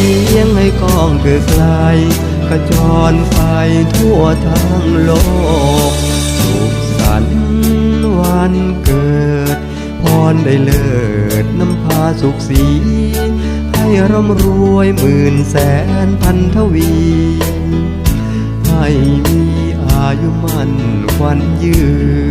ง ก้องเกิดไกลกระจรไปทั่วทั้งโลก สุขสันต์วันเกิด พรได้เลิศน้ำพาสุขสี ให้ร่ำรวยหมื่นแสนพันทวี ให้มีอายุมั่นขวัญยืน